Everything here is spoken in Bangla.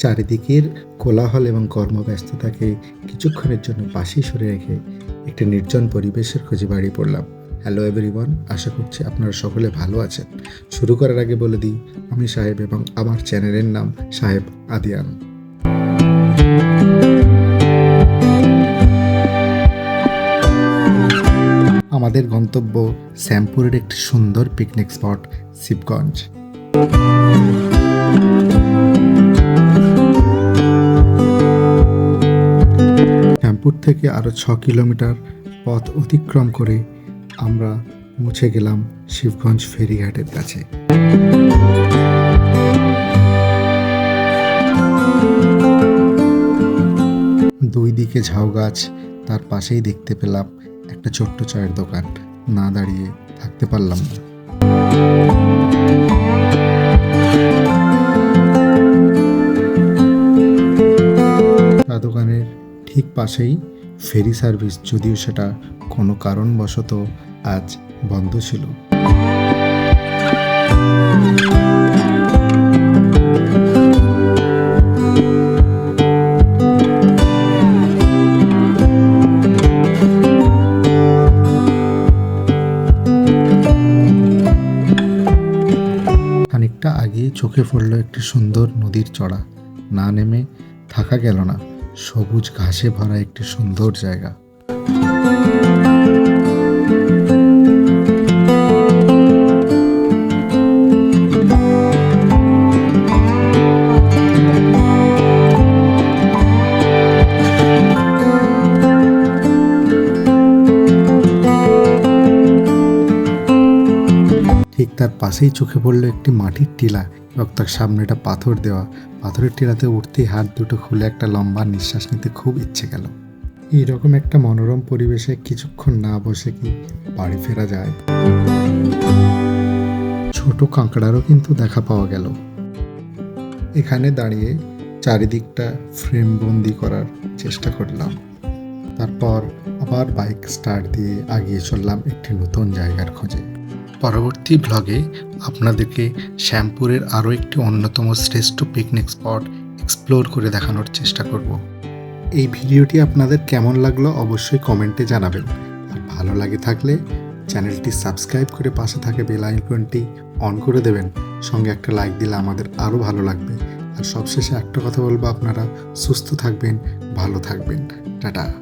চারিদিকের কোলাহল এবং কর্মব্যস্ততাকে কিছুক্ষণের জন্য পাশেই সরে রেখে একটি নির্জন পরিবেশের খোঁজে বাড়ি পড়লাম। হ্যালো এভরিওয়ান আশা করছি আপনারা সকলে ভালো আছেন। শুরু করার আগে বলে দিই, আমি সাহেব এবং আমার চ্যানেলের নাম সাহেব আদিয়ান। আমাদের গন্তব্য শ্যামপুরের একটি সুন্দর পিকনিক স্পট শিবগঞ্জ। শ্যামপুর থেকে আরও ছ কিলোমিটার পথ অতিক্রম করে আমরা পৌঁছে গেলাম শিবগঞ্জ ফেরিঘাটের কাছে। দুই দিকে ঝাউ গাছ, তার পাশেই দেখতে পেলাম একটা ছোট্ট চায়ের দোকান। না দাঁড়িয়ে থাকতে পারলাম না। ঠিক পাশেই ফেরি সার্ভিস যদিও সেটা কোনো কারণবশত আজ বন্ধ ছিল। খানিকটা আগিয়ে চোখে পড়ল একটি সুন্দর নদীর চড়া। না নেমে থাকা গেল না। সবুজ ঘাসে ভরা একটি সুন্দর জায়গা। ঠিক তার পাশেই চোখে পড়ল একটি মাটির টিলা এবং তার সামনেটা পাথর দেওয়া। পাথরের টিলাতে উঠতেই হাত দুটো খুলে একটা লম্বা নিঃশ্বাস নিতে খুব ইচ্ছে গেল। এইরকম একটা মনোরম পরিবেশে কিছুক্ষণ না বসে কি বাড়ি ফেরা যায়? ছোট কাঁকড়ারও কিন্তু দেখা পাওয়া গেল। এখানে দাঁড়িয়ে চারিদিকটা ফ্রেম বন্দি করার চেষ্টা করলাম। তারপর আবার বাইক স্টার্ট দিয়ে আগিয়ে চললাম একটি নতুন জায়গার খোঁজে। পরবর্তী ব্লগে আপনাদেরকে শ্যামপুরের আরও একটি অন্যতম শ্রেষ্ঠ পিকনিক স্পট এক্সপ্লোর করে দেখানোর চেষ্টা করব। এই ভিডিওটি আপনাদের কেমন লাগল অবশ্যই কমেন্টে জানাবেন। আর ভালো লাগে থাকলে চ্যানেলটি সাবস্ক্রাইব করে পাশে থাকে বেল আইকনটি অন করে দেবেন। সঙ্গে একটা লাইক দিলে আমাদের আরও ভালো লাগবে। আর সবশেষে একটা কথা বলব আপনারা, সুস্থ থাকবেন, ভালো থাকবেন। টাটা।